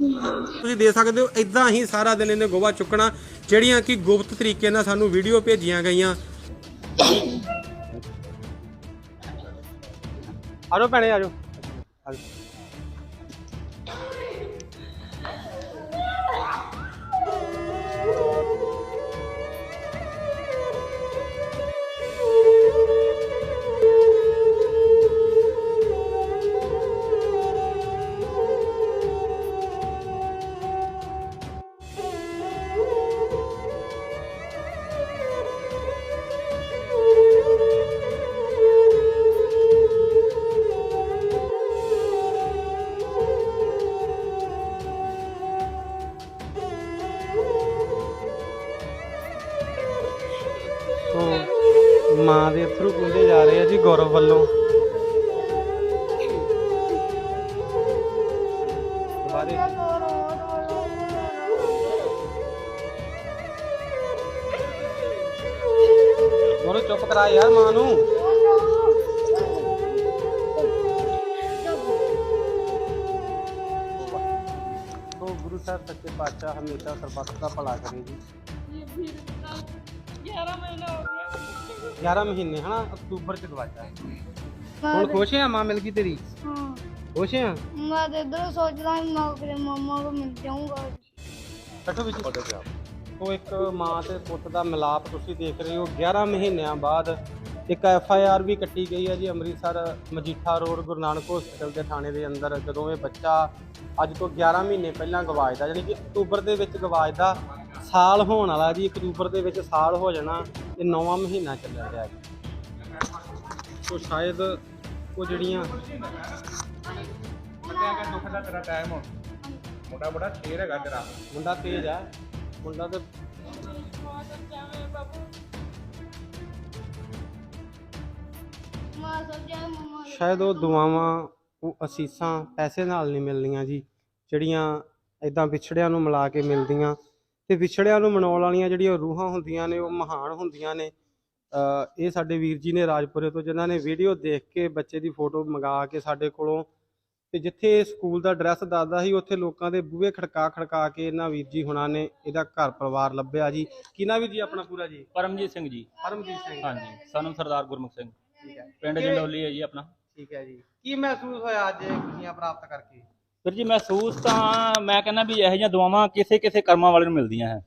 ਤੁਸੀਂ ਦੇ ਸਕਦੇ ਹੋ ਇਦਾਂ ਹੀ ਸਾਰਾ ਦਿਨ ਇਹਨੇ ਗੋਵਾ ਚੁੱਕਣਾ, ਜਿਹੜੀਆਂ ਕਿ ਗੁਪਤ ਤਰੀਕੇ ਨਾਲ ਸਾਨੂੰ ਵੀਡੀਓ ਭੇਜੀਆਂ ਗਈਆਂ। ਆਜੋ ਭੈਣੇ ਆਜੋ ਆਜੋ। ਸਾਰੇ। ਮੋਰੇ ਚੁੱਪ ਕਰਾ ਯਾਰ ਮਾਂ ਨੂੰ। ਤੋ ਗੁਰੂ ਸਾਹਿਬ ਸੱਚੇ ਪਾਤਸ਼ਾਹ ਹਮੇਸ਼ਾ ਸਰਬੱਤ ਦਾ ਭਲਾ ਕਰੇ ਜੀ। 11 ਮਹੀਨੇ ਹੋ ਗਏ 11 ਮਹੀਨੇ ਹਨਾ ਅਕਤੂਬਰ ਚ ਗਵਾਚਾ ਹੁਣ ਖੁਸ਼ ਹੈ ਮਾਂ ਮਿਲ ਗਈ ਤੇਰੀ? ਹਾਂ। ਖੁਸ਼ ਆ मैं तो इधर सोच रहा हूँ मैं अपने मम्मा को मिल जाऊंगा ਬੈਠੋ ਵਿੱਚ ਉਹ ਇੱਕ ਮਾਂ ਤੇ ਪੁੱਤ ਦਾ ਮਿਲਾਪ ਤੁਸੀਂ ਦੇਖ ਰਹੇ ਹੋ 11 ਮਹੀਨਿਆਂ ਬਾਅਦ ਇੱਕ ਐਫ ਆਈ ਆਰ ਵੀ ਕੱਟੀ ਗਈ ਹੈ ਜੀ ਅੰਮ੍ਰਿਤਸਰ ਮਜੀਠਾ ਰੋਡ ਗੁਰੂ ਨਾਨਕ ਹਸਪੀਟਲ ਦੇ ਥਾਣੇ ਦੇ ਅੰਦਰ ਜਦੋਂ ਇਹ ਬੱਚਾ ਅੱਜ ਤੋਂ 11 ਮਹੀਨੇ ਪਹਿਲਾਂ ਗਵਾਚਦਾ ਯਾਨੀ ਕਿ ਅਕਤੂਬਰ ਦੇ ਵਿੱਚ ਗਵਾਚਦਾ ਸਾਲ ਹੋਣ ਵਾਲਾ ਜੀ ਅਕਤੂਬਰ ਦੇ ਵਿੱਚ ਸਾਲ ਹੋ ਜਾਣਾ ਇਹ ਨੌਵਾਂ ਮਹੀਨਾ ਚੱਲਿਆ ਰਿਹਾ ਜੀ ਸੋ ਸ਼ਾਇਦ ਉਹ ਜਿਹੜੀਆਂ ਹੈਗਾ ਦੁੱਖ ਦਾ ਤੇਰਾ ਟਾਈਮ ਹੁਣ ਮੁੰਡਾ ਬੜਾ ਸ਼ੇਰ ਹੈਗਾ ਤੇਰਾ। ਮੁੰਡਾ ਤੇਜ਼ ਆ। ਮੁੰਡਾ ਤੇ ਸ਼ਾਇਦ ਉਹ ਦੁਆਵਾਂ, ਉਹ ਅਸੀਸਾਂ ਪੈਸੇ ਨਾਲ ਨਹੀਂ ਮਿਲਣੀਆਂ ਜੀ, ਜਿਹੜੀਆਂ ਇਦਾਂ ਵਿਛੜਿਆਂ ਨੂੰ ਮਿਲਾ ਕੇ ਮਿਲਦੀਆਂ। ਤੇ ਵਿਛੜਿਆਂ ਨੂੰ ਮਨਾਉਣ ਵਾਲੀਆਂ ਜਿਹੜੀਆਂ ਰੂਹਾਂ ਹੁੰਦੀਆਂ ਨੇ, ਉਹ ਮਹਾਨ ਹੁੰਦੀਆਂ ਨੇ। ਇਹ ਸਾਡੇ ਵੀਰ ਜੀ ਨੇ ਰਾਜਪੁਰੇ ਤੋਂ, ਜਿਨ੍ਹਾਂ ਨੇ ਵੀਡੀਓ ਦੇਖ ਕੇ ਬੱਚੇ ਦੀ ਫੋਟੋ ਮੰਗਾ ਕੇ ਸਾਡੇ ਕੋਲੋਂ ਤੇ ਜਿੱਥੇ ਸਕੂਲ ਦਾ ਐਡਰੈਸ ਦੱਸਦਾ ਸੀ ਉੱਥੇ ਲੋਕਾਂ ਦੇ ਬੂਹੇ ਖੜਕਾ ਖੜਕਾ ਕੇ ਇਹਨਾਂ ਵੀਰ ਜੀ ਹੁਣਾਂ ਨੇ ਇਹਦਾ ਘਰ ਪਰਿਵਾਰ ਲੱਭਿਆ ਜੀ। ਕਿਹਨਾਂ ਵੀਰ ਜੀ ਆਪਣਾ ਪੂਰਾ ਜੀ? ਪਰਮਜੀਤ ਸਿੰਘ ਜੀ। ਪਰਮਜੀਤ ਸਿੰਘ। ਹਾਂਜੀ ਸਾਨੂੰ ਸਰਦਾਰ ਗੁਰਮੁਖ ਸਿੰਘ। ਠੀਕ ਹੈ। ਪਿੰਡ ਜੰਡੋਲੀ ਹੈ ਜੀ ਆਪਣਾ। ਠੀਕ ਹੈ ਜੀ। ਕੀ ਮਹਿਸੂਸ ਹੋਇਆ ਅੱਜ ਖੁਸ਼ੀਆਂ ਪ੍ਰਾਪਤ ਕਰਕੇ? ਫਿਰ ਜੀ ਮਹਿਸੂਸ ਤਾਂ ਮੈਂ ਕਹਿੰਦਾ ਵੀ ਇਹੋ ਜਿਹੀਆਂ ਦੁਆਵਾਂ ਕਿਸੇ ਕਿਸੇ ਕਰਮਾਂ ਵਾਲੇ ਨੂੰ ਮਿਲਦੀਆਂ ਹੈ।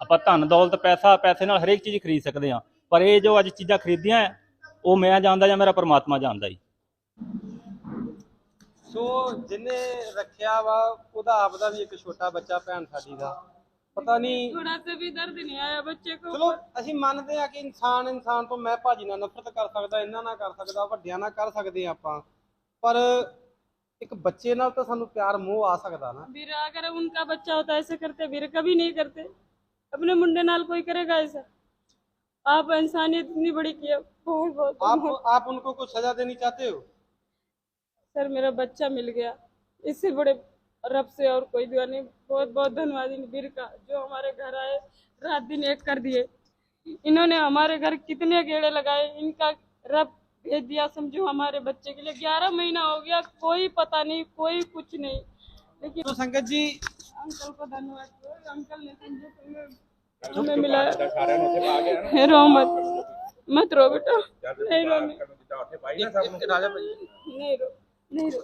ਆਪਾਂ ਧਨ ਦੌਲਤ ਪੈਸਾ ਪੈਸੇ ਨਾਲ ਹਰੇਕ ਚੀਜ਼ ਖਰੀਦ ਸਕਦੇ ਹਾਂ। ਪਰ ਇਹ ਜੋ ਅੱਜ ਚੀਜ਼ਾਂ ਖਰੀਦੀਆਂ ਹੈ, ਉਹ ਮੈਂ ਜਾਣਦਾ ਜਾਂ ਮੇਰਾ ਪਰਮਾਤਮਾ ਜਾਣਦਾ ਜੀ। ਸੋ ਜਿਹਨੇ ਰੱਖਿਆ ਵਾ ਉਹਦਾ ਆਪਦਾ ਵੀ ਇੱਕ ਛੋਟਾ ਬੱਚਾ ਭੈਣ ਸਾਡੀ ਦਾ ਪਤਾ ਨਹੀਂ थोड़ा सा भी दर्द नहीं आया बच्चे को ਚਲੋ ਅਸੀਂ ਮੰਨਦੇ ਆ ਕਿ ਇਨਸਾਨ ਇਨਸਾਨ ਤੋਂ ਮੈਂ ਭਾਜੀ ਨਾਲ ਨਫ਼ਰਤ ਕਰ ਸਕਦਾ ਇਹਨਾਂ ਨਾਲ ਕਰ ਸਕਦਾ ਵੱਡਿਆਂ ਨਾਲ ਕਰ ਸਕਦੇ ਆ ਆਪਾਂ ਪਰ ਇੱਕ ਬੱਚੇ ਨਾਲ ਤਾਂ ਸਾਨੂੰ ਪਿਆਰ ਮੋਹ ਆ ਸਕਦਾ ਨਾ फिर अगर उनका बच्चा होता ऐसे करते फिर कभी नहीं करते अपने मुंडे नाल कोई करेगा ऐसा आप इंसानियत इतनी बड़ी किया बहुत बहुत आप आप उनको कुछ सजा देनी चाहते हो सर मेरा बच्चा मिल गया। इससे बड़े रब से और कोई दुआ नहीं। बहुत बहुत धन्यवाद इन वीर का जो हमारे घर आए रात दिन एक कर दिए। इन्होंने हमारे घर कितने गेड़े लगाए इनका रब भेज दिया समझो हमारे बच्चे के लिए। ग्यारह महीना हो गया कोई पता नहीं कोई कुछ नहीं। लेकिन तो संगत जी अंकल को धन्यवाद अंकल ने समझो हमें मिला है रो मत मत रो बेटा। नहीं रो नहीं रो नहीं रो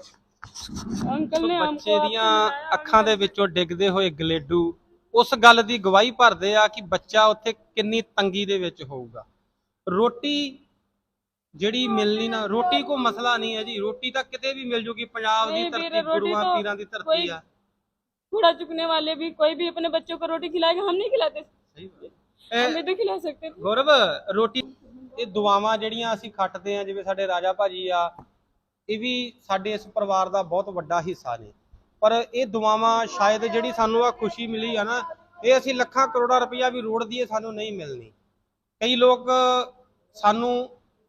अंकल ने हमको ਬੱਚੇ ਦੀਆਂ अपनाया, ਅੱਖਾਂ ਦੇ ਵਿੱਚੋਂ ਡਿੱਗਦੇ ਹੋਏ ਗਲੇਡੂ ਉਸ ਗੱਲ ਦੀ ਗਵਾਹੀ ਭਰਦੇ ਆ ਕਿ ਬੱਚਾ ਉੱਥੇ ਕਿੰਨੀ ਤੰਗੀ ਦੇ ਵਿੱਚ ਹੋਊਗਾ ਰੋਟੀ ਜਿਹੜੀ ਮਿਲਣੀ ਨਾ ਰੋਟੀ ਕੋ ਮਸਲਾ ਨਹੀਂ ਹੈ ਜੀ ਰੋਟੀ ਤਾਂ ਕਿਤੇ ਵੀ ਮਿਲ ਜੂਗੀ ਪੰਜਾਬ ਦੀ ਨਹੀਂ ਵੀਰੇ, ਧਰਤੀ ਰੋਟੀ ਗੁਰੂਆਂ ਤਾਂ ਪੀਰਾਂ ਦੀ ਧਰਤੀ ਕੋਈ- ਆ कूड़ा चुकने वाले भी कोई भी अपने बच्चों को रोटी खिलाएगा हम नहीं खिलाते ਇਹ हम भी तो खिला सकते थे ਗੌਰਵ ਰੋਟੀ ਇਹ ਦੁਆਵਾਂ ਜਿਹੜੀਆਂ ਅਸੀਂ ਖੱਟਦੇ ਆ ਜਿਵੇਂ ਸਾਡੇ ਰਾਜਾ ਭਾਜੀ ਆ ਇਹ ਵੀ ਸਾਡੇ ਇਸ ਪਰਿਵਾਰ ਦਾ ਬਹੁਤ ਵੱਡਾ ਹਿੱਸਾ ਨੇ। ਪਰ ਇਹ ਦੁਆਵਾਂ ਸ਼ਾਇਦ ਜਿਹੜੀ ਸਾਨੂੰ ਆ ਖੁਸ਼ੀ ਮਿਲੀ ਆ ਨਾ ਇਹ ਅਸੀਂ ਲੱਖਾਂ ਕਰੋੜਾਂ ਰੁਪਈਆ ਵੀ ਰੋੜ ਦਈਏ ਸਾਨੂੰ ਨਹੀਂ ਮਿਲਣੀ। ਕਈ ਲੋਕ ਸਾਨੂੰ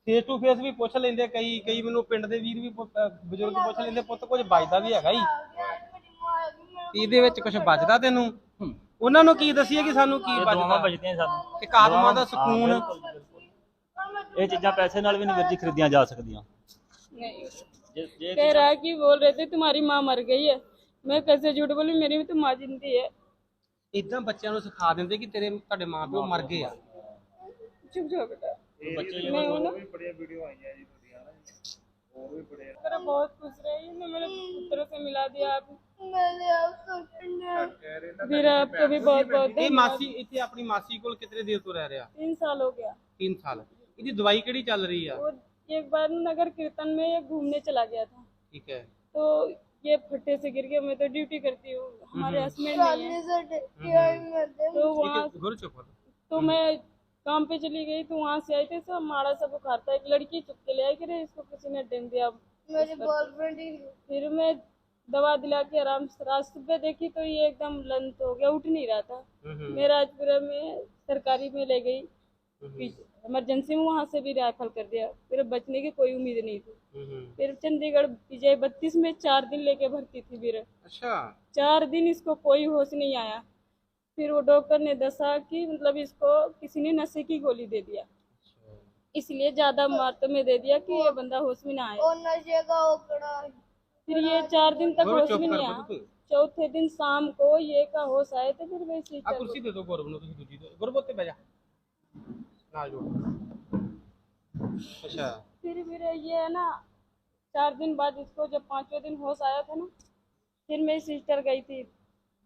ਫੇਸ ਟੂ ਫੇਸ ਵੀ ਪੁੱਛ ਲੈਂਦੇ ਕਈ ਕਈ ਮੈਨੂੰ ਪਿੰਡ ਦੇ ਵੀਰ ਵੀ ਬਜ਼ੁਰਗ ਪੁੱਛ ਲੈਂਦੇ ਪੁੱਤ ਕੁਝ ਬਚਦਾ ਵੀ ਹੈਗਾ ਹੀ ਇਹਦੇ ਵਿੱਚ ਕੁਝ ਬਚਦਾ ਤੈਨੂੰ? ਉਹਨਾਂ ਨੂੰ ਕੀ ਦਸੀਏ ਕਿ ਸਾਨੂੰ ਕੀ ਇਹ ਦੁਆਵਾਂ ਬਚਦੀਆਂ ਸਾਨੂੰ। ਇੱਕ ਆਤਮਾ ਦਾ ਸਕੂਨ। ਇਹ ਚੀਜ਼ਾਂ ਪੈਸੇ ਨਾਲ ਵੀ ਨਹੀਂ ਵੀਰ ਜੀ ਖਰੀਦੀਆਂ ਜਾ ਸਕਦੀਆਂ। नहीं ਜੇ ਜੇ कह रहा है कि बोल रहे थे तुम्हारी माँ मर गई है मैं कैसे झूठ बोलूं मेरी भी तो माँ जिंदी है ਇਦਾਂ ਬੱਚਿਆਂ ਨੂੰ ਸਿਖਾ ਦਿੰਦੇ ਕਿ ਤੇਰੇ ਤੁਹਾਡੇ ਮਾਪਿਓ ਮਰ ਗਏ ਆ चुप जाओ बेटा ਬੱਚੇ मैं हूं ना ਬੜੀਆਂ ਵੀਡੀਓ ਆਈਆਂ ਜੀ ਤੁਹਾਡੀਆਂ ਨਾ ਹੋਰ ਵੀ ਬੜੇ मेरा बहुत खुश रही मैं मेरे पुत्रों से मिला दिया आप मैंने आपको सुना ਕਹਿ ਰਹੇ ਨਾ फिर आपको भी बहुत बहुत ਇਹ धन्यवाद। ਮਾਸੀ ਇੱਥੇ ਆਪਣੀ ਮਾਸੀ ਕੋਲ ਕਿਤਨੇ ਦੇਰ ਤੋਂ ਰਹਿ ਰਿਹਾ तीन साल हो गया 3 ਸਾਲ ਇਹਦੀ ਦਵਾਈ ਕਿਹੜੀ ਚੱਲ ਰਹੀ ਆ वो एक बार नगर कीर्तन में ये घूमने चला गया था। ठीक है। तो ये फटे से गिर गया मैं तो ड्यूटी करती हूँ हमारे हम्म। हस्बैंड हम्म। तो वहाँ तो हम्म। मैं काम पे चली गई तो वहाँ से आई थी सब माड़ा सा बुखार था एक लड़की चुपके ले आई कि इसको किसी ने डेम दिया फिर मैं दवा दिला के आराम से रात सुबह देखी तो ये एकदम लंत हो गया उठ नहीं रहा था। मेरा राजपुरा में सरकारी में ले गई। इमरजेंसी में वहाँ से भी रेफर कर दिया। फिर बचने की कोई उम्मीद नहीं थी। हम्म, हम्म। फिर चंडीगढ़ विजय बत्तीस में चार दिन लेके भर्ती थी फिर ਅੱਛਾ चार दिन इसको कोई होश नहीं आया। फिर वो डॉक्टर ने दसा कि मतलब इसको किसी ने नशे की गोली दे दिया। इसलिए ज़्यादा मात्रा में दे दिया कि ये बंदा होश में ना आए। और नशे का ओकड़ा। फिर ये चार दिन तक होश में नहीं आया। चौथे दिन शाम को ये का होश आए थे फिर वैसे ना जोड़ अच्छा। फिर मेरा ये है ना चार दिन बाद इसको जब पाँचवें दिन होश आया था ना फिर मेरी सिस्टर गई थी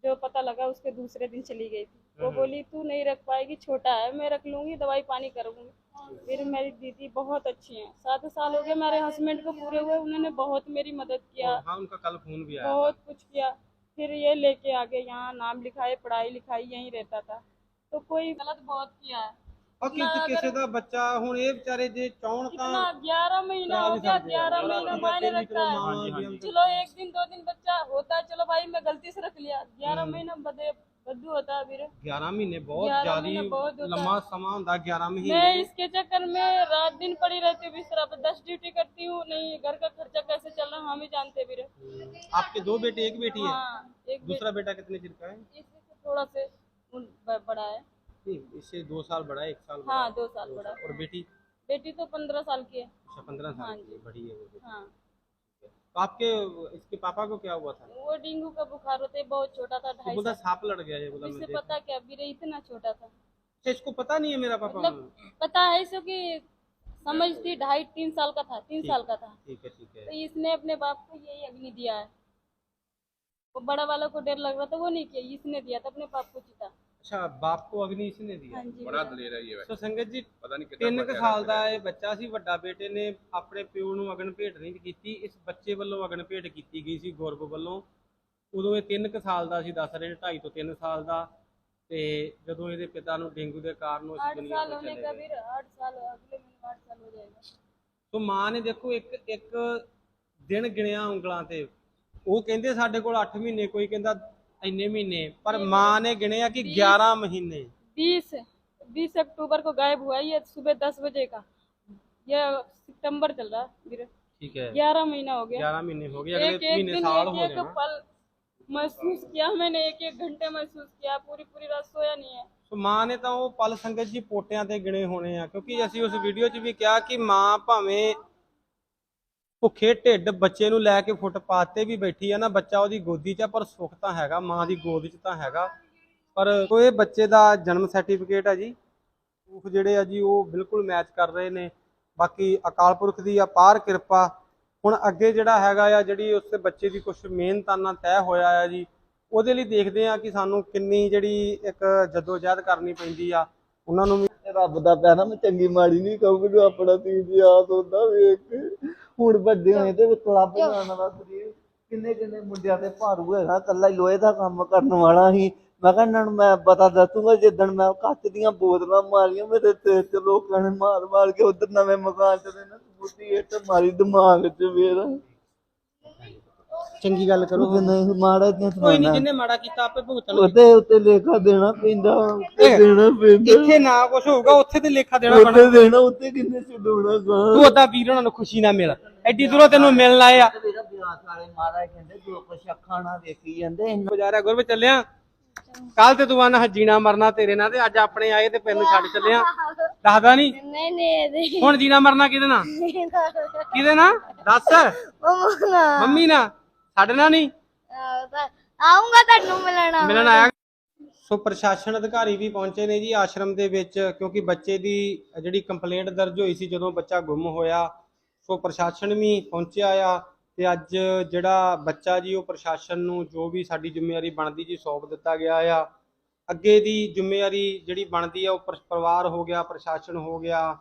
जो पता लगा उसके दूसरे दिन चली गई थी। वो हम्म। बोली तू नहीं रख पाएगी छोटा है मैं रख लूँगी दवाई पानी करूँगी। फिर मेरी दीदी बहुत अच्छी हैं। सात साल हो गए मेरे हस्बैंड को पूरे हुए उन्होंने बहुत मेरी मदद किया। हाँ उनका कल फ़ोन भी आया बहुत कुछ किया। फिर ये लेके आगे यहाँ नाम लिखाए पढ़ाई लिखाई यही रहता था। तो कोई गलत बहुत किया है। और किस ਕਿਸੇ ਦਾ ਬੱਚਾ ਹੁਣ ਇਹ ਵਿਚਾਰੇ ਜੇ ਚਾਹਣ कितना ਤਾਂ ग्यारह महीना हो गया ग्यारह महीना मायने रखता है चलो एक दिन दो दिन बच्चा होता है चलो भाई मैं गलती से रख लिया ग्यारह महीना बदे बद्दू होता है फिर 11 महीने बहुत 11 ज्यादा महीने बहुत होता लंबा समा ਹੁੰਦਾ 11 मैं महीने इसके चक्कर में रात दिन पड़ी रहती हूँ बिस्तरा पर दस ड्यूटी करती हूँ नहीं घर का खर्चा कैसे चल रहा हम ही जानते फिर आपके दो बेटे एक बेटी है हाँ एक दूसरा बेटा कितने चिर का है इससे थोड़ा से उन- ब- बड़ा है नहीं, इससे दो साल बड़ा है एक साल बड़ा हाँ दो साल बड़ा है। और बेटी? बेटी तो पंद्रह साल की है। अच्छा पंद्रह हाँ साल जी। की बड़ी है वो बेटी। हाँ। तो आपके इसके पापा को क्या हुआ था? वो डेंगू का बुखार होते बहुत छोटा था तो ढाई बोला साल। सांप लड़ गया ये बोला इससे पता क्या बीरे इतना छोटा था। अच्छा इसको पता नहीं है मेरा पापा मतलब पता है इसको कि समझ थी ढाई तीन साल का था तीन साल का था। ठीक है ठीक है। तो इसने अपने बाप को यही अग्नि दिया है। वो बड़ा वाला को डर लग रहा था वो नहीं किया इसने दिया था अपने बाप को चिता अच्छा बाप को अग्नि इसने दिया हाँ जी ਬੜਾ ਦਲੇਰ ਹੈ ਇਹ ਸੋ ਸੰਗਤ ਜੀ ਪਤਾ ਨਹੀਂ ਕਿੱਦਾਂ ਤਿੰਨ ਕੁ ਸਾਲ ਦਾ ਇਹ ਬੱਚਾ ਸੀ ਵੱਡਾ ਬੇਟੇ ਨੇ ਆਪਣੇ ਪਿਓ ਨੂੰ ਅਗਨ ਭੇਟ ਨਹੀਂ ਕੀਤੀ ਇਸ ਬੱਚੇ ਵੱਲੋਂ ਅਗਨ ਭੇਟ ਕੀਤੀ ਗਈ ਸੀ ਗੌਰਵ ਵੱਲੋਂ ਉਦੋਂ ਇਹ ਤਿੰਨ ਕੁ ਸਾਲ ਦਾ ਸੀ ਦੱਸ ਰਹੇ ਨੇ 2.5 ਤੋਂ 3 ਸਾਲ ਦਾ ਤੇ ਜਦੋਂ ਇਹਦੇ ਪਿਤਾ ਨੂੰ ਡੇਂਗੂ ਦੇ ਕਾਰਨ ਉਸ आठ ਦੁਨੀਆ साल ਤੋਂ होने ਚਲੇ का ਗਏ फिर आठ साल अगले महीने आठ साल हो जाएगा ਸੋ ਮਾਂ ਨੇ ਦੇਖੋ ਇੱਕ ਇੱਕ ਦਿਨ ਗਿਣਿਆ ਉਂਗਲਾਂ ਤੇ ਉਹ ਕਹਿੰਦੇ ਸਾਡੇ ਕੋਲ 8 ਮਹੀਨੇ ਕੋਈ ਕਹਿੰਦਾ ਇੰਨੇ ਮਹੀਨੇ ਪਰ ਮਾਂ ਨੇ ਗਿਣਿਆ ਕਿ 11 ਮਹੀਨੇ बीस बीस अक्टूबर को गायब हुआ ये सुबह दस बजे का ये सितंबर चल रहा है फिर ਠੀਕ ਹੈ ग्यारह महीना हो गया 11 महीने हो गए अगले एक एक महीने दिन साल एक हो एक जाना पल महसूस किया मैंने एक एक घंटे महसूस किया पूरी पूरी रात सोया नहीं है ਸੋ ਮਾਂ ਨੇ ਤਾਂ ਉਹ ਪਲ ਸੰਗਤ ਜੀ ਪੋਟਿਆਂ ਤੇ ਗਿਣੇ ਹੋਣੇ ਆ ਕਿਉਂਕਿ ਅਸੀਂ ਉਸ ਵੀਡੀਓ 'ਚ ਵੀ ਕਿਹਾ ਕਿ ਮਾਂ ਭਾਵੇਂ ਭੁੱਖੇ ਢਿੱਡ ਬੱਚੇ ਨੂੰ ਲੈ ਕੇ ਫੁੱਟਪਾਥ ਤੇ ਵੀ ਬੈਠੀ ਆ ਨਾ ਬੱਚਾ ਉਹਦੀ ਗੋਦੀ 'ਚ ਆ, ਪਰ ਸੁੱਖ ਤਾਂ ਹੈਗਾ ਮਾਂ ਦੀ ਗੋਦ 'ਚ ਤਾਂ ਹੈਗਾ। ਪਰ ਸੋ ਇਹ ਬੱਚੇ ਦਾ ਜਨਮ ਸਰਟੀਫਿਕੇਟ ਆ ਜੀ। ਪ੍ਰੂਫ ਜਿਹੜੇ ਆ ਜੀ ਉਹ ਬਿਲਕੁਲ ਮੈਚ ਕਰ ਰਹੇ ਨੇ। ਬਾਕੀ ਅਕਾਲ ਪੁਰਖ ਦੀ ਅਪਾਰ ਕਿਰਪਾ। ਹੁਣ ਅੱਗੇ ਜਿਹੜਾ ਹੈਗਾ ਆ ਜਿਹੜੀ ਉਸ ਬੱਚੇ ਦੀ ਕੁਝ ਮਿਹਨਤਾਨਾ ਤੈਅ ਹੋਇਆ ਆ ਜੀ ਉਹਦੇ ਲਈ ਦੇਖਦੇ ਆ ਕਿ ਸਾਨੂੰ ਕਿੰਨੀ ਜਿਹੜੀ ਇੱਕ ਜਦੋਜਹਿਦ ਕਰਨੀ ਪੈਂਦੀ ਆ। ਉਹਨਾਂ ਨੂੰ ਵੀ ਰੱਬ ਦਾ ਪੈਣਾ ਮੈਂ ਚੰਗੀ ਮਾੜੀ ਨਹੀਂ ਕਹੂੰਗਾ ਆਪਣਾ ਤੀਰ ਯਾਦ ਹੁੰਦਾ ਵੇਖ ਹੁਣ ਵੱਡੇ ਹੋਏ ਤੇ ਕਲੱਬ ਜਾਣ ਵਾਲਾ ਸਰੀਰ। ਕਿੰਨੇ ਕਿੰਨੇ ਮੁੰਡਿਆਂ ਤੇ ਭਾਰੂ ਹੈਗਾ ਕੱਲਾ ਹੀ ਲੋਹੇ ਦਾ ਕੰਮ ਕਰਨ ਵਾਲਾ ਸੀ। ਮੈਂ ਕਿਹਾ ਇਹਨਾਂ ਨੂੰ ਮੈਂ ਪਤਾ ਦੱਸੂਗਾ ਜਿੱਦਣ ਮੈਂ ਕੱਚ ਦੀਆਂ ਬੋਤਲਾਂ ਮਾਰੀਆਂ ਮੇਰੇ ਤੇ ਤੇ ਲੋਕਾਂ ਨੇ ਮਾਰ ਮਾਰ ਕੇ ਉਧਰ ਨਵੇਂ ਮਕਾਨ ਚ ਨਾ ਇੱਟ ਮਾਰੀ ਦਿਮਾਗ 'ਚ ਫੇਰ। ਚੰਗੀ ਗੱਲ ਕਰੋ। ਉਹ ਨਹੀਂ ਮਾੜਾ ਤੇ ਕੋਈ ਨਹੀਂ ਜਿੰਨੇ ਮਾੜਾ ਕੀਤਾ ਆਪੇ ਭੁਗਤਣਾ ਉਹਦੇ ਉੱਤੇ ਲੇਖਾ ਦੇਣਾ ਪੈਂਦਾ ਦੇਣਾ ਪੈਂਦਾ। ਇੱਥੇ ਨਾ ਕੁਝ ਹੋਊਗਾ ਉੱਥੇ ਤੇ ਲੇਖਾ ਦੇਣਾ ਪੈਣਾ। ਉੱਥੇ ਦੇਣਾ ਉੱਥੇ ਕਿੰਨੇ ਛਡੋਣਾ ਗਾ ਤੂੰ ਉਹਦਾ ਵੀਰ ਉਹਨਾਂ ਨੂੰ ਖੁਸ਼ੀ ਨਾ ਮਿਲ। ਐਡੀ ਦੂਰੋਂ ਤੈਨੂੰ ਮਿਲਣ ਆਏ ਆ। ਚੱਲਿਆ। ਕੱਲ ਤੇ ਤੂੰ ਆਨਾ ਜੀਣਾ ਮਰਨਾ ਤੇਰੇ ਨਾਲ ਤੇ ਅੱਜ ਆਪਣੇ ਆਏ ਤੇ ਪੈਨੂੰ ਛੱਡ ਚੱਲਿਆ। ਦੱਸਦਾ ਨਹੀਂ ਨਹੀਂ ਨਹੀਂ ਹੁਣ ਜੀਣਾ ਮਰਨਾ ਕਿਹਦੇ ਨਾਲ? ਕਿਹਦੇ ਨਾਲ? ਦੱਸ। ਮੰਮੀ ਨਾਲ? ਸਾਡੇ ਨਾਲ ਨਹੀਂ? ਆਉਂਗਾ ਤੁਹਾਨੂੰ ਮਿਲਣਾ ਮਿਲਣ ਆਇਆ। ਸੋ ਪ੍ਰਸ਼ਾਸਨ ਅਧਿਕਾਰੀ ਵੀ ਪਹੁੰਚੇ ਨੇ ਜੀ ਆਸ਼ਰਮ ਦੇ ਵਿੱਚ ਕਿਉਂਕਿ ਬੱਚੇ ਦੀ ਜਿਹੜੀ ਕੰਪਲੇਂਟ ਦਰਜ ਹੋਈ ਸੀ ਜਦੋਂ ਬੱਚਾ ਗੁੰਮ ਹੋਇਆ ਸੋ ਪ੍ਰਸ਼ਾਸਨ ਵੀ ਪਹੁੰਚਿਆ ਆ ਤੇ ਅੱਜ ਜਿਹੜਾ ਬੱਚਾ ਜੀ ਉਹ ਪ੍ਰਸ਼ਾਸਨ ਨੂੰ ਜੋ ਵੀ ਸਾਡੀ ਜ਼ਿੰਮੇਵਾਰੀ ਬਣਦੀ ਜੀ ਸੌਂਪ ਦਿੱਤਾ ਗਿਆ ਆ। ਅੱਗੇ ਦੀ ਜ਼ਿੰਮੇਵਾਰੀ ਜਿਹੜੀ ਬਣਦੀ ਆ ਉਹ ਪਰ- ਪਰਿਵਾਰ ਹੋ ਗਿਆ ਪ੍ਰਸ਼ਾਸਨ ਹੋ ਗਿਆ।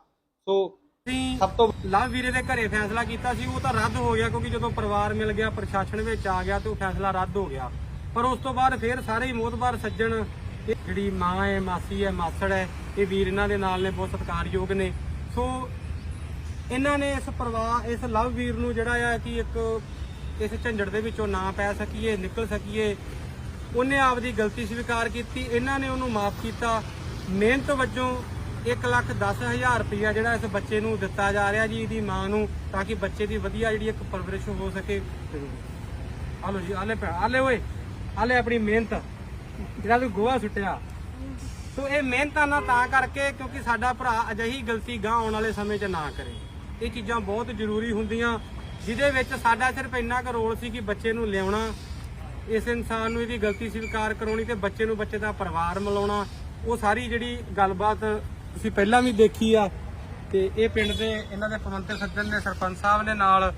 ਸੋ ਅਸੀਂ ਸਭ ਤੋਂ ਲਵ ਵੀਰੇ ਦੇ ਘਰੇ ਫੈਸਲਾ ਕੀਤਾ ਸੀ ਉਹ ਤਾਂ ਰੱਦ ਹੋ ਗਿਆ ਕਿਉਂਕਿ ਜਦੋਂ ਪਰਿਵਾਰ ਮਿਲ ਗਿਆ ਪ੍ਰਸ਼ਾਸਨ ਵਿੱਚ ਆ ਗਿਆ ਤੇ ਉਹ ਫੈਸਲਾ ਰੱਦ ਹੋ ਗਿਆ। ਪਰ ਉਸ ਤੋਂ ਬਾਅਦ ਫਿਰ ਸਾਰੇ ਹੀ ਮੋਤਬਾਰ ਸੱਜਣ ਇਹ ਜਿਹੜੀ ਮਾਂ ਹੈ ਮਾਸੀ ਹੈ ਮਾਸੜ ਹੈ ਇਹ ਵੀਰ ਇਹਨਾਂ ਦੇ ਨਾਲ ਨੇ ਬਹੁਤ ਸਤਿਕਾਰਯੋਗ ਨੇ। ਸੋ ਇਹਨਾਂ ਨੇ ਇਸ ਪਰਿਵਾਰ ਇਸ ਲਵ ਵੀਰ ਨੂੰ ਜਿਹੜਾ ਆ ਕਿ ਇੱਕ ਇਸ ਝੰਡੜ ਦੇ ਵਿੱਚੋਂ ਨਾ ਪੈ ਸਕੀਏ ਨਿਕਲ ਸਕੀਏ। ਉਹਨੇ ਆਪਦੀ ਗਲਤੀ ਸਵੀਕਾਰ ਕੀਤੀ ਇਹਨਾਂ ਨੇ ਉਹਨੂੰ ਮਾਫ ਕੀਤਾ। ਮਿਹਨਤ ਵਜੋਂ 1 ਲੱਖ ਦਸ ਹਜ਼ਾਰ ਰੁਪਇਆ ਜਿਹੜਾ ਇਸ ਬੱਚੇ ਨੂੰ ਦਿੱਤਾ ਜਾ ਰਿਹਾ ਜੀ, ਇਹਦੀ ਮਾਂ ਨੂੰ, ਤਾਂ ਕਿ ਬੱਚੇ ਦੀ ਵਧੀਆ ਜਿਹੜੀ ਇੱਕ ਪਰਵਰਿਸ਼ ਹੋ ਸਕੇ। ਆਲੋ ਜੀ ਆਲੇ ਪੈ ਆਲੇ ਓਏ ਆਲੇ ਆਪਣੀ ਮਿਹਨਤ, ਜਿਹੜਾ ਤੂੰ ਗੋਹਾ ਸੁੱਟਿਆ। ਸੋ ਇਹ ਮਿਹਨਤਾਂ ਨਾਲ ਤਾਂ ਕਰਕੇ ਕਿਉਂਕਿ ਸਾਡਾ ਭਰਾ ਅਜਿਹੀ ਗਲਤੀ ਗਾਂ ਆਉਣ ਵਾਲੇ ਸਮੇਂ 'ਚ ਨਾ ਕਰੇ। ਇਹ ਚੀਜ਼ਾਂ ਬਹੁਤ ਜ਼ਰੂਰੀ ਹੁੰਦੀਆਂ, ਜਿਹਦੇ ਵਿੱਚ ਸਾਡਾ ਸਿਰਫ ਇੰਨਾ ਕੁ ਰੋਲ ਸੀ ਕਿ ਬੱਚੇ ਨੂੰ ਲਿਆਉਣਾ, ਇਸ ਇਨਸਾਨ ਨੂੰ ਇਹਦੀ ਗਲਤੀ ਸਵੀਕਾਰ ਕਰਾਉਣੀ ਤੇ ਬੱਚੇ ਨੂੰ ਬੱਚੇ ਦਾ ਪਰਿਵਾਰ ਮਿਲਾਉਣਾ, ਉਹ ਸਾਰੀ ਜਿਹੜੀ ਗੱਲਬਾਤ ਤੁਸੀਂ ਪਹਿਲਾਂ ਵੀ ਦੇਖੀ ਆ ਤੇ ਇਹ ਪਿੰਡ ਦੇ ਇਹਨਾਂ ਦੇ ਪਵੰਤਰ ਸੱਜਣ ਨੇ ਸਰਪੰਚ ਸਾਹਿਬ ਨੇ ਨਾਲ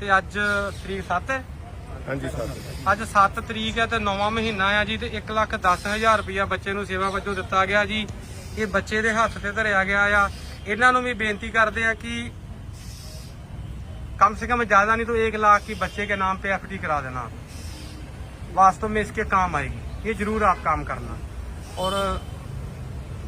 ਤੇ ਅੱਜ ਤਰੀਕ 7 ਹੈ ਹਾਂਜੀ ਸਰ ਅੱਜ 7 ਤਰੀਕ ਹੈ ਤੇ 9ਵਾਂ ਮਹੀਨਾ ਆ ਜੀ ਤੇ 1 ਲੱਖ 10 ਹਜ਼ਾਰ ਰੁਪਇਆ ਬੱਚੇ ਨੂੰ ਸੇਵਾ ਵਜੋਂ ਦਿੱਤਾ ਗਿਆ ਜੀ ਇਹ ਬੱਚੇ ਦੇ ਹੱਥ ਤੇ ਧਰਿਆ ਗਿਆ ਆ ਇਹਨਾਂ ਨੂੰ ਵੀ ਬੇਨਤੀ ਕਰਦੇ ਆ ਕਿ कम से कम ज्यादा नहीं तो एक लाख की बच्चे के नाम पे एफडी करा देना वास्तव में इसके काम आएगी ये जरूर आप काम करना और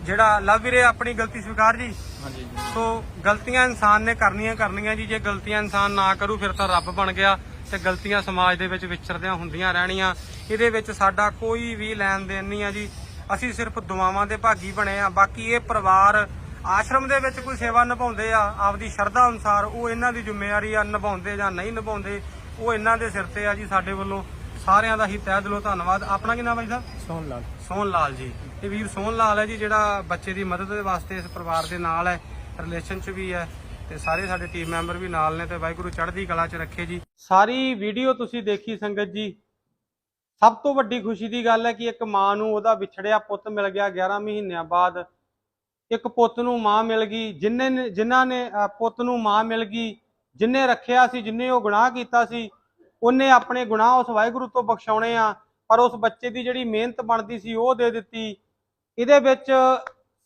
ਜਿਹੜਾ ਲਵ ਵੀਰੇ ਆਪਣੀ ਗਲਤੀ ਸਵੀਕਾਰ ਜੀ। ਹਾਂਜੀ। ਸੋ ਗਲਤੀਆਂ ਇਨਸਾਨ ਨੇ ਕਰਨੀਆਂ ਕਰਨੀਆਂ ਜੀ। ਜੇ ਗਲਤੀਆਂ ਇਨਸਾਨ ਨਾ ਕਰੂ ਫਿਰ ਤਾਂ ਰੱਬ ਬਣ ਗਿਆ ਤੇ ਗਲਤੀਆਂ ਸਮਾਜ ਦੇ ਵਿੱਚ ਵਿਚਰਦਿਆਂ ਹੁੰਦੀਆਂ ਰਹਿਣੀਆਂ। ਇਹਦੇ ਵਿੱਚ ਸਾਡਾ ਕੋਈ ਵੀ ਲੈਣ ਦੇਣ ਨਹੀਂ ਆ ਜੀ। ਅਸੀਂ ਸਿਰਫ ਦੁਆਵਾਂ ਦੇ ਭਾਗੀ ਬਣੇ ਆ। ਬਾਕੀ ਇਹ ਪਰਿਵਾਰ ਆਸ਼ਰਮ ਦੇ ਵਿੱਚ ਕੋਈ ਸੇਵਾ ਨਿਭਾਉਂਦੇ ਆ ਆਪਦੀ ਸ਼ਰਧਾ ਅਨੁਸਾਰ ਉਹ ਇਹਨਾਂ ਦੀ ਜ਼ਿੰਮੇਵਾਰੀ ਆ ਨਿਭਾਉਂਦੇ ਜਾਂ ਨਹੀਂ ਨਿਭਾਉਂਦੇ ਉਹ ਇਹਨਾਂ ਦੇ ਸਿਰ ਤੇ ਆ ਜੀ ਸਾਡੇ ਵੱਲੋਂ। ਸਾਰਿਆਂ ਦਾ ਹੀ ਤਹਿ ਦਿਲੋਂ ਧੰਨਵਾਦ। ਆਪਣਾ ਕੀ ਨਾਮ ਹੈ ਜੀ ਸਾਹਿਬ ਸੋਹਣ ਲਾਲ। ਸੋਹਣ ਲਾਲ ਜੀ। ਇਹ ਵੀਰ ਸੋਹਣ ਲਾਲ ਹੈ ਜੀ ਜਿਹੜਾ ਬੱਚੇ ਦੀ ਮਦਦ ਦੇ ਵਾਸਤੇ ਇਸ ਪਰਿਵਾਰ ਦੇ ਨਾਲ ਹੈ ਰਿਲੇਸ਼ਨ 'ਚ ਵੀ ਹੈ ਤੇ ਸਾਰੇ ਸਾਡੇ ਟੀਮ ਮੈਂਬਰ ਵੀ ਨਾਲ ਨੇ ਤੇ ਵਾਹਿਗੁਰੂ ਚੜ੍ਹਦੀ ਕਲਾ 'ਚ ਰੱਖੇ ਜੀ। ਸਾਰੀ ਵੀਡੀਓ ਤੁਸੀਂ ਦੇਖੀ ਸੰਗਤ ਜੀ। ਸਭ ਤੋਂ ਵੱਡੀ ਖੁਸ਼ੀ ਦੀ ਗੱਲ ਹੈ ਕਿ ਇੱਕ ਮਾਂ ਨੂੰ ਉਹਦਾ ਵਿਛੜਿਆ ਪੁੱਤ ਮਿਲ ਗਿਆ 11 ਮਹੀਨਿਆਂ ਬਾਅਦ। ਇੱਕ ਪੁੱਤ ਨੂੰ ਮਾਂ ਮਿਲ ਗਈ ਜਿਨ੍ਹਾਂ ਨੇ ਜਿਨ੍ਹਾਂ ਨੇ ਪੁੱਤ ਨੂੰ ਮਾਂ ਮਿਲ ਗਈ ਜਿਨਨੇ ਰੱਖਿਆ ਸੀ ਜਿਨਨੇ ਉਹ ਗੁਨਾਹ ਕੀਤਾ ਸੀ ਉਹਨੇ ਆਪਣੇ ਗੁਨਾਹ ਉਸ ਵਾਹਿਗੁਰੂ ਤੋਂ ਬਖਸ਼ਾਉਣੇ ਆ, ਪਰ ਉਸ ਬੱਚੇ ਦੀ ਜਿਹੜੀ ਮਿਹਨਤ ਬਣਦੀ ਸੀ ਉਹ ਦੇ ਦਿੱਤੀ। ਇਹਦੇ ਵਿੱਚ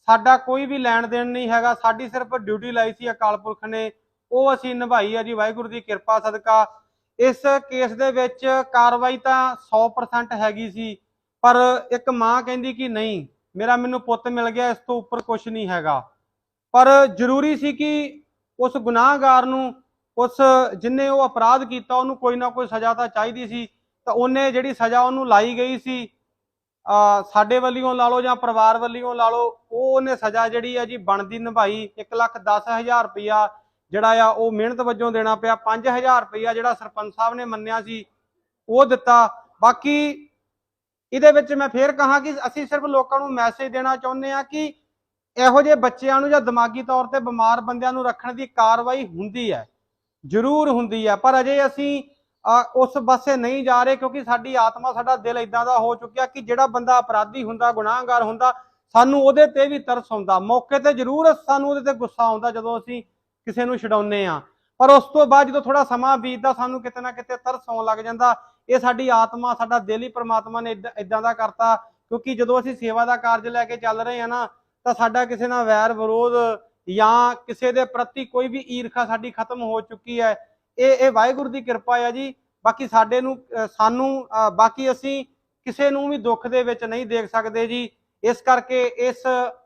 ਸਾਡਾ ਕੋਈ ਵੀ ਲੈਣ ਦੇਣ ਨਹੀਂ ਹੈਗਾ। ਸਾਡੀ ਸਿਰਫ ਡਿਊਟੀ ਲਾਈ ਸੀ ਅਕਾਲ ਪੁਰਖ ਨੇ। ਉਹ ਅਸੀਂ ਨਿਭਾਈ ਆ ਜੀ, ਵਾਹਿਗੁਰੂ ਦੀ ਕਿਰਪਾ, ਸਦਕਾ। ਇਸ ਕੇਸ ਦੇ ਵਿੱਚ ਕਾਰਵਾਈ ਤਾਂ 100% ਹੈਗੀ ਸੀ, ਪਰ ਇੱਕ ਮਾਂ ਕਹਿੰਦੀ ਕਿ ਨਹੀਂ, ਮੇਰਾ ਮੈਨੂੰ ਪੁੱਤ ਮਿਲ ਗਿਆ, ਇਸ ਤੋਂ ਉੱਪਰ ਕੁਝ ਨਹੀਂ ਹੈਗਾ। ਪਰ ਜ਼ਰੂਰੀ ਸੀ ਕਿ ਉਸ ਗੁਨਾਹਗਾਰ ਨੂੰ ਉਸ ਜਿਨੇ ਉਹ ਅਪਰਾਧ ਕੀਤਾ, ਉਹਨੂੰ ਕੋਈ ਨਾ ਕੋਈ ਸਜ਼ਾ ਤਾਂ ਚਾਹੀਦੀ ਸੀ। ਤਾਂ ਉਹਨੇ ਜਿਹੜੀ ਸਜ਼ਾ ਉਹਨੂੰ ਲਾਈ ਗਈ ਸੀ ਸਾਡੇ ਵੱਲੋਂ ਲਾ ਲਓ ਜਾਂ ਪਰਿਵਾਰ ਵੱਲੋਂ ਲਾ ਲਓ, ਉਹ ਉਹਨੇ ਸਜ਼ਾ ਜਿਹੜੀ ਆ ਜੀ ਬਣਦੀ ਨਿਭਾਈ। 1 ਲੱਖ 10 ਹਜ਼ਾਰ ਰੁਪਇਆ ਜਿਹੜਾ ਆ, ਉਹ ਮਿਹਨਤ ਵਜੋਂ ਦੇਣਾ ਪਿਆ। 5000 ਰੁਪਇਆ ਜਿਹੜਾ ਸਰਪੰਚ ਸਾਹਿਬ ਨੇ ਮੰਨਿਆ ਸੀ, ਉਹ ਦਿੱਤਾ। ਬਾਕੀ ਇਹਦੇ ਵਿੱਚ ਮੈਂ ਫੇਰ ਕਹਾ ਕਿ ਅਸੀਂ ਸਿਰਫ ਲੋਕਾਂ ਨੂੰ ਮੈਸੇਜ ਦੇਣਾ ਚਾਹੁੰਦੇ ਆ ਕਿ ਇਹੋ ਜਿਹੇ ਬੱਚਿਆਂ ਨੂੰ ਜਾਂ ਦਿਮਾਗੀ ਤੌਰ ਤੇ ਬਿਮਾਰ ਬੰਦਿਆਂ ਨੂੰ ਰੱਖਣ ਦੀ ਕਾਰਵਾਈ ਹੁੰਦੀ ਹੈ। ਜ਼ਰੂਰ ਹੁੰਦੀ ਹੈ ਪਰ ਅਜੇ ਅਸੀਂ ਉਸ ਪਾਸੇ ਨਹੀਂ ਜਾ ਰਹੇ ਕਿਉਂਕਿ ਸਾਡੀ ਆਤਮਾ, ਸਾਡਾ ਦਿਲ ਇਦਾਂ ਦਾ ਹੋ ਚੁੱਕਿਆ ਕਿ ਜਿਹੜਾ ਬੰਦਾ ਅਪਰਾਧੀ ਹੁੰਦਾ, ਗੁਨਾਹਗਾਰ ਹੁੰਦਾ, ਸਾਨੂੰ ਉਹਦੇ ਤੇ ਵੀ ਤਰਸ ਆਉਂਦਾ। ਮੌਕੇ ਤੇ ਜ਼ਰੂਰ ਸਾਨੂੰ ਉਹਦੇ ਤੇ ਗੁੱਸਾ ਆਉਂਦਾ ਜਦੋਂ ਅਸੀਂ ਕਿਸੇ ਨੂੰ ਛਡਾਉਂਦੇ ਆ ਪਰ ਉਸ ਤੋਂ ਬਾਅਦ ਜਦੋਂ ਥੋੜਾ ਸਮਾਂ ਬੀਤਦਾ, ਸਾਨੂੰ ਕਿਤੇ ਨਾ ਕਿਤੇ ਤਰਸ ਆਉਣ ਲੱਗ ਜਾਂਦਾ। ਇਹ ਸਾਡੀ ਆਤਮਾ, ਸਾਡਾ ਦਿਲ ਹੀ ਪ੍ਰਮਾਤਮਾ ਨੇ ਇਦਾਂ ਦਾ ਕਰਤਾ। ਕਿਉਂਕਿ ਜਦੋਂ ਅਸੀਂ ਸੇਵਾ ਦਾ ਕਾਰਜ ਲੈ ਕੇ ਚੱਲ ਰਹੇ ਆ ਨਾ, ਤਾਂ ਸਾਡਾ ਕਿਸੇ ਨਾਲ ਵੈਰ ਵਿਰੋਧ ਜਾਂ ਕਿਸੇ ਦੇ ਪ੍ਰਤੀ ਕੋਈ ਵੀ ਈਰਖਾ ਸਾਡੀ ਖਤਮ ਹੋ ਚੁੱਕੀ ਹੈ, ਇਹ ਇਹ ਵਾਹਿਗੁਰੂ ਦੀ ਕਿਰਪਾ ਹੈ ਜੀ। ਬਾਕੀ ਸਾਡੇ ਨੂੰ ਸਾਨੂੰ ਬਾਕੀ ਅਸੀਂ ਕਿਸੇ ਨੂੰ ਵੀ ਦੁੱਖ ਦੇ ਵਿੱਚ ਨਹੀਂ ਦੇਖ ਸਕਦੇ ਜੀ। ਇਸ ਕਰਕੇ ਇਸ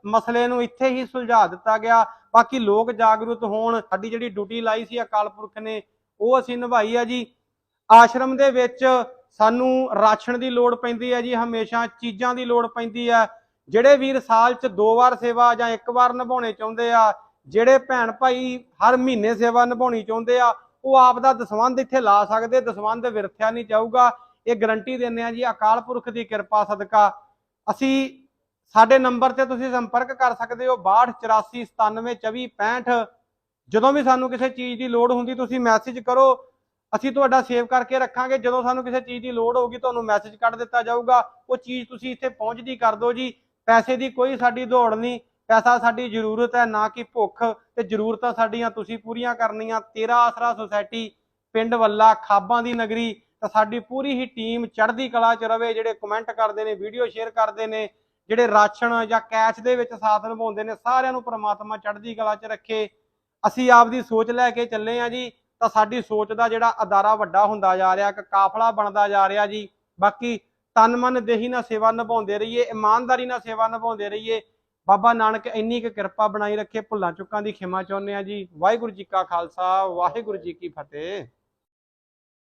ਮਸਲੇ ਨੂੰ ਇੱਥੇ ਹੀ ਸੁਲਝਾ ਦਿੱਤਾ ਗਿਆ। ਬਾਕੀ ਲੋਕ ਜਾਗਰੂਕ ਹੋਣ, ਸਾਡੀ ਜਿਹੜੀ ਡਿਊਟੀ ਲਾਈ ਸੀ ਅਕਾਲ ਪੁਰਖ ਨੇ, ਉਹ ਅਸੀਂ ਨਿਭਾਈ ਆ ਜੀ। ਆਸ਼ਰਮ ਦੇ ਵਿੱਚ ਸਾਨੂੰ ਰਾਸ਼ਨ ਦੀ ਲੋੜ ਪੈਂਦੀ ਹੈ ਜੀ, ਹਮੇਸ਼ਾ ਚੀਜ਼ਾਂ ਦੀ ਲੋੜ ਪੈਂਦੀ ਹੈ। ਜਿਹੜੇ ਵੀਰ ਸਾਲ 'ਚ ਦੋ ਵਾਰ ਸੇਵਾ ਜਾਂ ਇੱਕ ਵਾਰ ਨਿਭਾਉਣੇ ਚਾਹੁੰਦੇ ਆ, ਜਿਹੜੇ ਭੈਣ ਭਾਈ ਹਰ ਮਹੀਨੇ ਸੇਵਾ ਨਿਭਾਉਣੀ ਚਾਹੁੰਦੇ ਆ, ਉਹ ਆਪ ਦਾ ਦਸਵੰਧ ਇੱਥੇ ਲਾ ਸਕਦੇ, ਦਸਵੰਧ ਵਿਰਥਿਆ ਨਹੀਂ ਜਾਊਗਾ। ਇਹ ਗਰੰਟੀ ਦਿੰਦੇ ਆ ਜੀ, ਅਕਾਲ ਪੁਰਖ ਦੀ ਕਿਰਪਾ ਸਦਕਾ। ਅਸੀਂ ਸਾਡੇ ਨੰਬਰ ਤੇ ਤੁਸੀਂ ਸੰਪਰਕ ਕਰ ਸਕਦੇ ਹੋ 62 84 97 24 65 ਜਦੋਂ ਵੀ ਸਾਨੂੰ ਕਿਸੇ ਚੀਜ਼ ਦੀ ਲੋੜ ਹੁੰਦੀ, ਤੁਸੀਂ ਮੈਸੇਜ ਕਰੋ। ਅਸੀਂ ਤੁਹਾਡਾ ਸੇਵ ਕਰਕੇ ਰੱਖਾਂਗੇ। ਜਦੋਂ ਸਾਨੂੰ ਕਿਸੇ ਚੀਜ਼ ਦੀ ਲੋੜ ਹੋਊਗੀ, ਤੁਹਾਨੂੰ ਮੈਸੇਜ ਕੱਢ ਦਿੱਤਾ ਜਾਊਗਾ। ਉਹ ਚੀਜ਼ ਤੁਸੀਂ ਇੱਥੇ ਪਹੁੰਚਦੀ ਕਰ ਦਿਓ ਜੀ। ਪੈਸੇ ਦੀ ਕੋਈ ਸਾਡੀ ਦੌੜ ਨਹੀਂ, ਪੈਸਾ ਸਾਡੀ ਜ਼ਰੂਰਤ ਹੈ, ਨਾ ਕਿ ਭੁੱਖ, ਤੇ ਜ਼ਰੂਰਤਾਂ ਸਾਡੀਆਂ ਤੁਸੀਂ ਪੂਰੀਆਂ ਕਰਨੀਆਂ। ਤੇਰਾ ਆਸਰਾ ਸੁਸਾਇਟੀ, ਪਿੰਡ ਵੱਲਾ, ਖਾਬਾਂ ਦੀ ਨਗਰੀ, ਤਾਂ ਸਾਡੀ ਪੂਰੀ ਹੀ ਟੀਮ ਚੜ੍ਹਦੀ ਕਲਾ ਚ ਰਵੇ, ਜਿਹੜੇ ਕਮੈਂਟ ਕਰਦੇ ਨੇ ਵੀਡੀਓ ਸ਼ੇਅਰ ਕਰਦੇ ਨੇ, ਜਿਹੜੇ ਰਾਸ਼ਨ ਜਾਂ ਕੈਸ਼ ਦੇ ਵਿੱਚ ਸਾਥ ਨਿਭਾਉਂਦੇ ਨੇ, ਸਾਰਿਆਂ ਨੂੰ ਪ੍ਰਮਾਤਮਾ ਚੜ੍ਹਦੀ ਕਲਾ ਚ ਰੱਖੇ। ਅਸੀਂ ਆਪਦੀ ਸੋਚ ਲੈ ਕੇ ਚੱਲੇ ਆ ਜੀ, ਤਾਂ ਸਾਡੀ ਸੋਚ ਦਾ ਜਿਹੜਾ ਅਦਾਰਾ ਵੱਡਾ ਹੁੰਦਾ ਜਾ ਰਿਹਾ, ਇੱਕ ਕਾਫਲਾ ਬਣਦਾ ਜਾ ਰਿਹਾ ਜੀ। ਬਾਕੀ ਤਨ ਮਨ ਦੇਹੀ ਨਾਲ ਸੇਵਾ ਨਿਭਾਉਂਦੇ ਰਹੀਏ, ਇਮਾਨਦਾਰੀ ਨਾਲ ਸੇਵਾ ਨਿਭਾਉਂਦੇ ਰਹੀਏ। ਬਾਬਾ ਨਾਨਕ ਇੰਨੀ ਕੁ ਕਿਰਪਾ ਬਣਾਈ ਰੱਖੇ, ਭੁੱਲਾਂ ਚੁੱਕਾਂ ਦੀ ਖਿਮਾ ਚਾਹੁੰਦੇ ਆ ਜੀ। ਵਾਹਿਗੁਰੂ ਜੀ ਕਾ ਖਾਲਸਾ, ਵਾਹਿਗੁਰੂ ਜੀ ਕੀ ਫਤਿਹ।